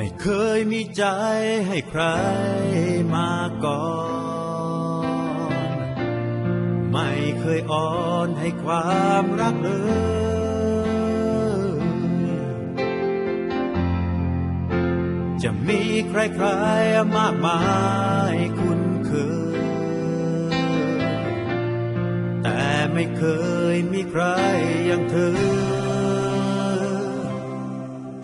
ไม่เคยมีใจให้ใครมาก่อน ไม่เคยอ่อนให้ความรักเลยจะมีใครๆมากมายคุ้นเคย แต่ไม่เคยมีใครอย่างเธอ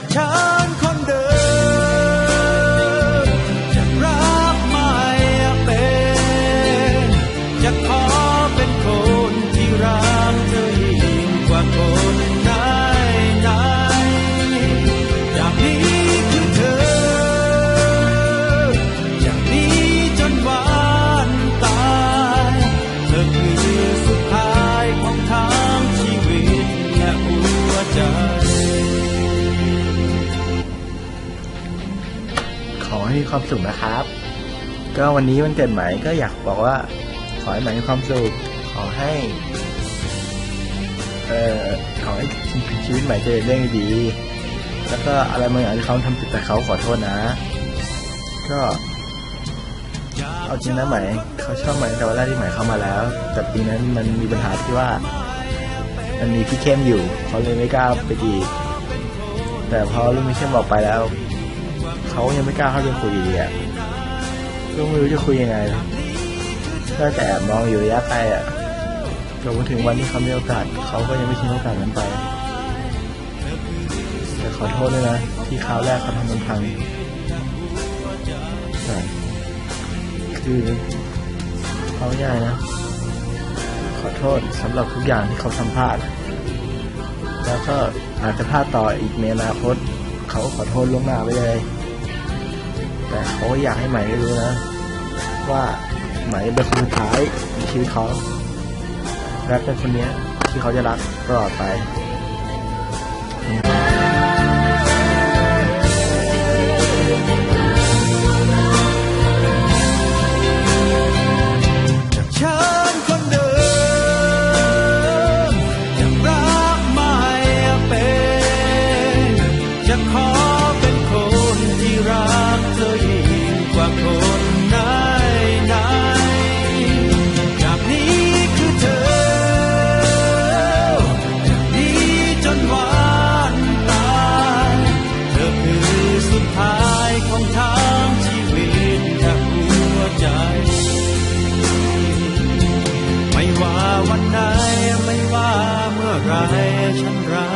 จากฉันคนเดิมจะรักไม่เป็นจะขอเป็นคนที่รักเธอยิ่งกว่าคนไหนไหนจากนี้คือเธอจากนี้จนวันตายเธอคือ ให้มีความสุขนะครับ ก็วันนี้วันเกิดไหมก็อยากบอกว่า ขอให้ไหมมีความสุข ขอให้ เอ่อ ขอให้ชีวิตใหม่เจอเรื่องดี แล้วก็อะไรบางอย่างที่เขาทำผิดแต่เขาขอโทษนะ ก็เอาจริงนะไหม่เขาชอบไหม่แต่ว่าแรกที่ไหม่เข้ามาแล้ว แต่ปีนั้นมันมีปัญหาที่ว่า มันมีพี่เข้มอยู่เขาเลยไม่กล้าไปจีแต่พอลุงพี่เข้มบอกไปแล้ว เขายังไม่กล้าเข้าไปคุยดีอะก็ไม่รู้จะคุยยังไงก็แต่มองอยู่ระยะไกลอะจนมาถึงวันที่เขามีโอกาสเขาก็ยังไม่ทิ้งโอกาสนั้นไปแต่ขอโทษด้วยนะ ที่คราวแรกเขาทำมันพังแต่คือเขาไม่ได้นะ ขอโทษสำหรับทุกอย่างที่เขาทำพลาด แล้วก็อาจจะพลาดต่ออีกในอนาคต เขาขอโทษล่วงหน้าไปเลย แต่เขาอยากให้ไหมรู้นะ ว่าไหมเป็นคนสุท้ายในชีวิตเขาและเป็นคนนี้ที่เขาจะรักตลอดไป ฉันรัก